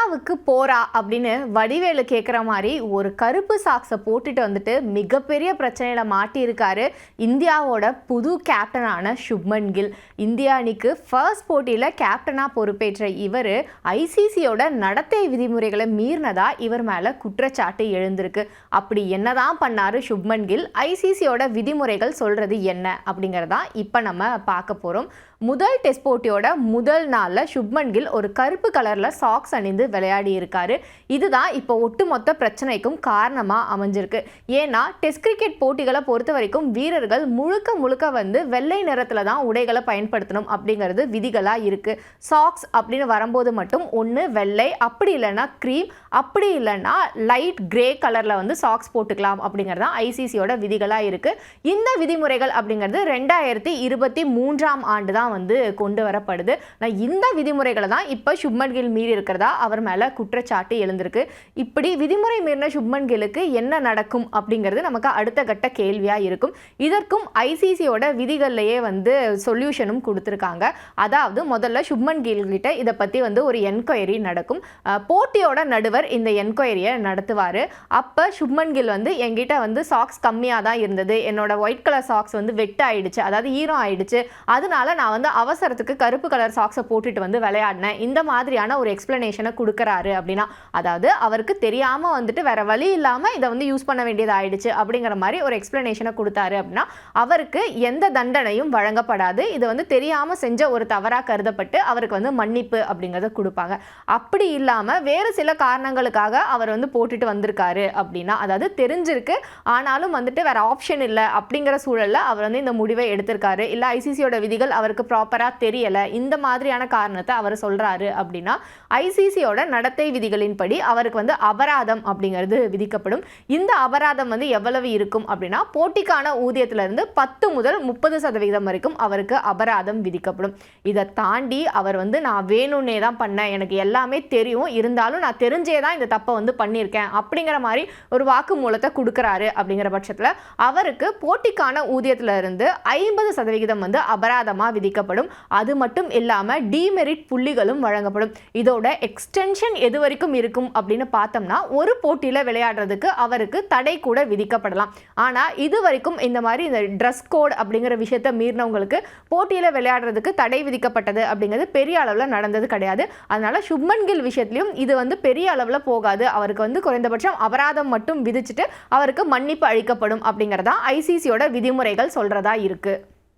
விழாவுக்கு போறா அப்படின்னு வடிவேலு கேட்குற மாதிரி ஒரு கருப்பு சாக்ஸை போட்டுட்டு வந்துட்டு மிகப்பெரிய பிரச்சனையில மாட்டியிருக்காரு இந்தியாவோட புது கேப்டனான சுப்மன் கில். இந்தியா அணிக்கு ஃபர்ஸ்ட் போட்டியில் கேப்டனாக பொறுப்பேற்ற இவர் ஐசிசியோட நடத்தை விதிமுறைகளை மீறினதா இவர் மேலே குற்றச்சாட்டு எழுந்திருக்கு. அப்படி என்னதான் பண்ணாரு சுப்மன் கில்? ஐசிசியோட விதிமுறைகள் சொல்றது என்ன? அப்படிங்கிறதான் இப்போ நம்ம பார்க்க போகிறோம் முதல் டெஸ்ட் போட்டியோட முதல் நாளில் சுப்மன் கில் ஒரு கருப்பு கலரில் சாக்ஸ் அணிந்து விளையாடி இருக்காரு இதுதான் இப்போ ஒட்டுமொத்த பிரச்சனைக்கும் காரணமாக அமைஞ்சிருக்கு. ஏன்னா டெஸ்ட் கிரிக்கெட் போட்டிகளை பொறுத்த வரைக்கும் வீரர்கள் முழுக்க முழுக்க வந்து வெள்ளை நிறத்தில் தான் உடைகளை பயன்படுத்தணும் அப்படிங்கிறது விதிகளாக இருக்குது சாக்ஸ் அப்படின்னு வரும்போது மட்டும் ஒன்று வெள்ளை அப்படி இல்லைன்னா க்ரீம் அப்படி இல்லைன்னா லைட் கிரே கலரில் வந்து சாக்ஸ் போட்டுக்கலாம் அப்படிங்கிறது தான் ஐசிசியோட விதிகளாக இருக்குது இந்த விதிமுறைகள் அப்படிங்கிறது ரெண்டாயிரத்தி இருபத்தி மூன்றாம் ஆண்டு தான் வந்து கொண்டு வரப்படுது. நான் இந்த விதிமுறைகளை தான் இப்போ சுப்மன் கில் மீறி இருக்கிறதா? அவர் மேலே குற்றச்சாட்டு எழுந்திருக்கு. இப்படி விதிமுறை மீறின சுப்மன் கிலுக்கு என்ன நடக்கும் அப்படிங்கிறது நமக்கு அடுத்த கட்ட கேள்வியாக இருக்கும். இதற்கும் ஐசிசியோட விதிகள்லையே வந்து சொல்யூஷனும் கொடுத்துருக்காங்க. அதாவது முதல்ல சுப்மன் கில் கிட்ட இதை பற்றி வந்து ஒரு என்கொயரி நடக்கும். போட்டியோட நடுவர் இந்த என்கொயரியை நடத்துவார். அப்போ சுப்மன் கில் வந்து என்கிட்ட வந்து சாக்ஸ் கம்மியாக தான் இருந்தது. என்னோட ஒயிட் கலர் சாக்ஸ் வந்து வெட் ஆயிடுச்சு. அதாவது ஈரம் ஆயிடுச்சு. அதனால நான் வந்து அவசரத்துக்கு கருப்பு கலர் சாக்ஸை போட்டுட்டு வந்து விளையாடினேன். இந்த மாதிரியான ஒரு எக்ஸ்பிளனேஷனை கொடுக்குறாரு அப்படின்னா அதாவது அவருக்கு தெரியாமல் வந்துட்டு வேற வழி இல்லாமல் இதை வந்து யூஸ் பண்ண வேண்டியது ஆயிடுச்சு அப்படிங்கிற மாதிரி ஒரு எக்ஸ்பிளனேஷனை கொடுத்தாரு அப்படின்னா அவருக்கு எந்த தண்டனையும் வழங்கப்படாது. இது வந்து தெரியாமல் செஞ்ச ஒரு தவறாக கருதப்பட்டு அவருக்கு வந்து மன்னிப்பு அப்படிங்கிறத கொடுப்பாங்க. அப்படி இல்லாமல் வேறு சில காரணங்களுக்காக அவர் வந்து போட்டுட்டு வந்திருக்காரு அப்படின்னா அதாவது தெரிஞ்சிருக்கு ஆனாலும் வந்துட்டு வேற ஆப்ஷன் இல்லை அப்படிங்கிற சூழலில் அவர் வந்து இந்த முடிவை எடுத்திருக்காரு. இல்லை ஐசிசியோட விதிகள் அவருக்கு ப்ராப்பராக தெரியலை. இந்த மாதிரியான காரணத்தை அவர் சொல்கிறாரு அப்படின்னா ஐசிசியோட நடத்தை விதிகளின்படி அவருக்கு வந்து அபராதம் அப்படிங்கிறது விதிக்கப்படும். இந்த அபராதம் வந்து எவ்வளவு இருக்கும் அப்படின்னா போட்டிக்கான ஊதியத்திலிருந்து பத்து முதல் முப்பது சதவீதம் வரைக்கும் அவருக்கு அபராதம் விதிக்கப்படும். இதை தாண்டி அவர் வந்து நான் வேணும்னே தான் பண்ணேன். எனக்கு எல்லாமே தெரியும். இருந்தாலும் நான் தெரிஞ்சே தான் இந்த தப்பை வந்து பண்ணியிருக்கேன். அப்படிங்கிற மாதிரி ஒரு வாக்குமூலத்தை கொடுக்குறாரு அப்படிங்கிற பட்சத்தில் அவருக்கு போட்டிக்கான ஊதியத்திலிருந்து ஐம்பது சதவிகிதம் வந்து அபராதமாக அளிக்கப்படும் அது மட்டும் இல்லாமல் டிமெரிட் புள்ளிகளும் வழங்கப்படும். இதோட எக்ஸ்டென்ஷன் எது வரைக்கும் இருக்கும் அப்படின்னு பார்த்தோம்னா ஒரு போட்டியில் விளையாடுறதுக்கு அவருக்கு தடை கூட விதிக்கப்படலாம். ஆனால் இது வரைக்கும் இந்த மாதிரி இந்த ட்ரெஸ் கோட் அப்படிங்கிற விஷயத்தை மீறினவங்களுக்கு போட்டியில் விளையாடுறதுக்கு தடை விதிக்கப்பட்டது அப்படிங்கிறது பெரிய அளவில் நடந்தது கிடையாது. அதனால சுப்மன் கில் விஷயத்துலையும் இது வந்து பெரிய அளவில் போகாது. அவருக்கு வந்து குறைந்தபட்சம் அபராதம் மட்டும் விதிச்சுட்டு அவருக்கு மன்னிப்பு அளிக்கப்படும் அப்படிங்கிறதா ஐசிசியோட விதிமுறைகள் சொல்கிறதா இருக்குது